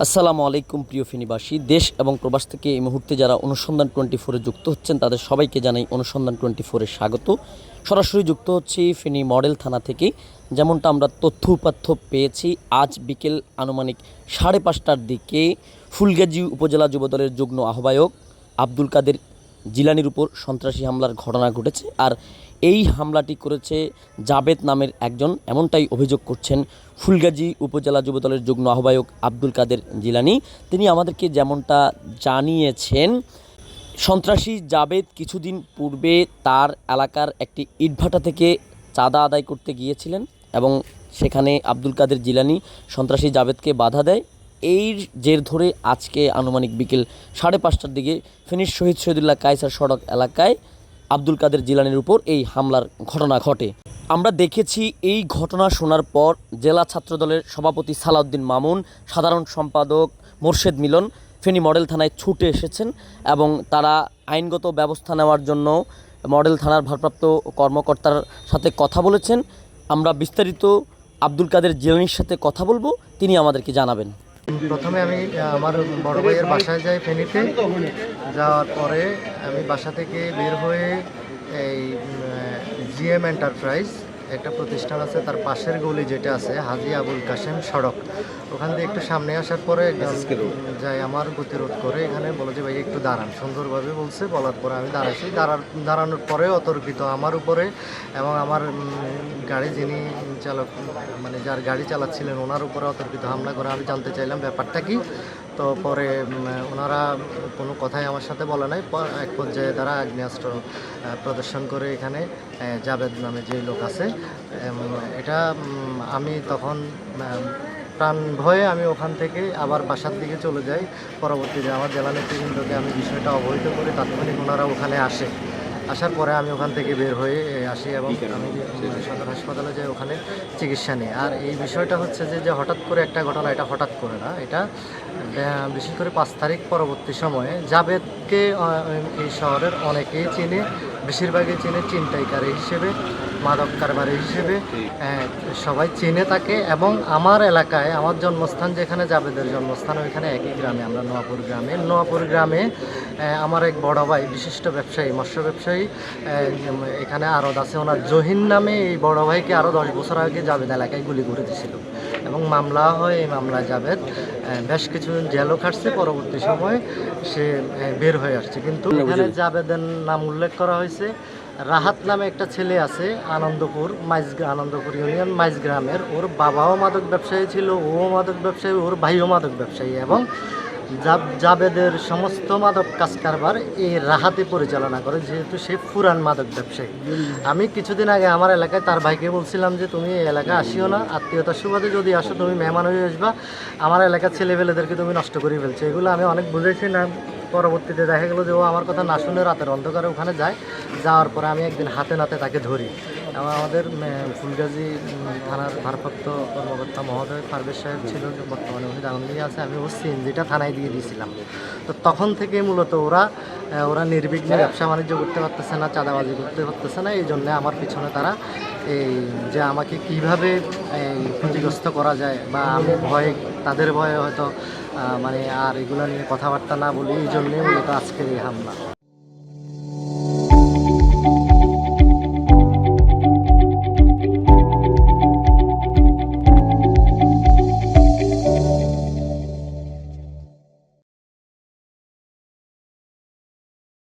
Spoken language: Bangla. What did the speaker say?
আসসালামু আলাইকুম প্রিয় ফেনীবাসী, দেশ এবং প্রবাস থেকে এই মুহূর্তে যারা অনুসন্ধান টোয়েন্টি ফোরে যুক্ত হচ্ছেন, তাদের সবাইকে জানাই অনুসন্ধান টোয়েন্টি ফোরে স্বাগত। সরাসরি যুক্ত হচ্ছি ফেনী মডেল থানা থেকে। যেমনটা আমরা তথ্য উপাত্য পেয়েছি, আজ বিকেল আনুমানিক সাড়ে পাঁচটার দিকে ফুলগাজী উপজেলা যুবদলের যুগ্ম আহ্বায়ক আব্দুল কাদের জিলানির উপর সন্ত্রাসী হামলার ঘটনা ঘটেছে। আর এই হামলাটি করেছে জাবেদ নামের একজন, এমনটাই অভিযোগ করছেন ফুলগাজী উপজেলা যুবদলের যুগ্ম আহ্বায়ক আব্দুল কাদের জিলানি। তিনি আমাদেরকে যেমনটা জানিয়েছেন, সন্ত্রাসী জাবেদ কিছুদিন পূর্বে তার এলাকার একটি ইটভাটা থেকে চাঁদা আদায় করতে গিয়েছিলেন এবং সেখানে আব্দুল কাদের জিলানি সন্ত্রাসী জাবেদকে বাধা দেয়। এই জের ধরে আজকে আনুমানিক বিকেল সাড়ে পাঁচটার দিকে ফেনীর শহীদ শহীদুল্লাহ কায়সার সড়ক এলাকায় আব্দুল কাদের জিলানির উপর এই হামলার ঘটনা ঘটে। আমরা দেখেছি এই ঘটনা শোনার পর জেলা ছাত্রদলের সভাপতি সালাউদ্দিন মামুন, সাধারণ সম্পাদক মোর্শেদ মিলন, ফেনী মডেল থানায় ছুটে এসেছেন এবং তারা আইনগত ব্যবস্থা নেওয়ার জন্য মডেল থানার ভারপ্রাপ্ত কর্মকর্তার সাথে কথা বলেছেন। আমরা বিস্তারিত আব্দুল কাদের জিলানির সাথে কথা বলব, তিনি আমাদেরকে জানাবেন। প্রথমে আমি আমার বড় ভাইয়ের বাসায় যাই ফেনীতে। যাওয়ার পরে আমি বাসা থেকে বের হয়ে এই জিএম এন্টারপ্রাইজ একটা প্রতিষ্ঠান আছে তার পাশের গলি যেটা আছে হাজি আবুল কাশেম সড়ক। ওখান দিয়ে একটু সামনে আসার পরে যাই আমার গতিরোধ করে এখানে বলে যে ভাই একটু দাঁড়ান। সুন্দরভাবে বলছে বলার পরে আমি দাঁড়াইছি। দাঁড়ার দাঁড়ানোর পরে অতর্কিত আমার উপরে এবং আমার গাড়ি যিনি চালক মানে যার গাড়ি চালাচ্ছিলেন ওনার উপরে অতর্কিত হামলা করে আমি জানতে চাইলাম ব্যাপারটা কি। তো পরে ওনারা কোনো কথাই আমার সাথে বলে নাই। এক পর্যায়ে তারা আগ্নেয়াস্ত্র প্রদর্শন করে এখানে জাভেদ নামে যে লোক আছে এটা আমি তখন প্রাণ ভয়ে আমি ওখান থেকে আবার বাসার দিকে চলে যাই। পরবর্তীতে আমার জেলা নেতৃবৃন্দকে আমি বিষয়টা অবহিত করি, তাৎক্ষণিক ওনারা ওখানে আসে। আসার পরে আমি ওখান থেকে বের হয়ে আসি এবং আমি সদর হাসপাতালে যাই ওখানে চিকিৎসা নিই। আর এই বিষয়টা হচ্ছে যে যে হঠাৎ করে একটা ঘটনা এটা হঠাৎ করে না এটা বিশেষ করে পাঁচ তারিখ পরবর্তী সময়ে জাবেদকে এই শহরের অনেকেই চিনে বেশিরভাগই চিনে চিন্তাইকারী হিসেবে মাদক কারবারি হিসেবে সবাই চিনে তাকে এবং আমার এলাকায় আমার জন্মস্থান যেখানে জাবেদের জন্মস্থান ওইখানে একই গ্রামে আমরা নোয়াপুর গ্রামে। নোয়াপুর গ্রামে আমার এক বড় ভাই বিশিষ্ট ব্যবসায়ী মৎস্য ব্যবসায়ী এখানে আরদ আছে। ওনার জহিন নামে এই বড় ভাইকে আরও দশ বছর আগে জাবেদ এলাকায় গুলি করে দিয়েছিল। এবং মামলা হয় এই মামলা জাবেদ বেশ কিছু জেলও খাটছে পরবর্তী সময় সে বের হয়ে আসছে। কিন্তু এখানে জাবেদের নাম উল্লেখ করা হয়েছে রাহাত নামে একটা ছেলে আছে আনন্দপুর মাইজ আনন্দপুর ইউনিয়ন মাইজ গ্রামের ওর বাবাও মাদক ব্যবসায়ী ছিল ও মাদক ব্যবসায়ী ওর ভাইও মাদক ব্যবসায়ী। এবং জাবেদের সমস্ত মাদক কাজ কারবার এই রাহাতে পরিচালনা করে, যেহেতু সে পুরান মাদক ব্যবসায়ী। আমি কিছুদিন আগে আমার এলাকায় তার ভাইকে বলছিলাম যে, তুমি এই এলাকায় আসিও না, আত্মীয়তার সুবাদে যদি আসো, তুমি মেহমান হয়ে আসবা, আমার এলাকার ছেলেপেলেদেরকে তুমি নষ্ট করে ফেলছো। এগুলো আমি অনেক বুঝেছি না, পরবর্তীতে দেখা গেলো যে ও আমার কথা না শুনে রাতের অন্ধকারে ওখানে যায়। যাওয়ার পরে আমি একদিন হাতে নাতে তাকে ধরি। আমাদের ফুলগাজী থানার ভারপ্রাপ্ত কর্মকর্তা মহোদয় পারভেজ সাহেব ছিল যে বর্তমানে উনি দাঙ্গিয়ে আছে, আমি ওর সিএনজিটা থানায় দিয়ে দিয়েছিলাম। তো তখন থেকে মূলত ওরা ওরা নির্বিঘ্নে ব্যবসা বাণিজ্য করতে পারতেছে না, চাঁদাবাজি করতে পারতেছে না, এই জন্যে আমার পিছনে তারা এই যে আমাকে কীভাবে ক্ষতিগ্রস্ত করা যায় বা আমি ভয়ে, তাদের ভয়ে হয়তো মানে আর এগুলো নিয়ে কথাবার্তা না বলি, এই জন্যে মূলত আজকের এই হামলা।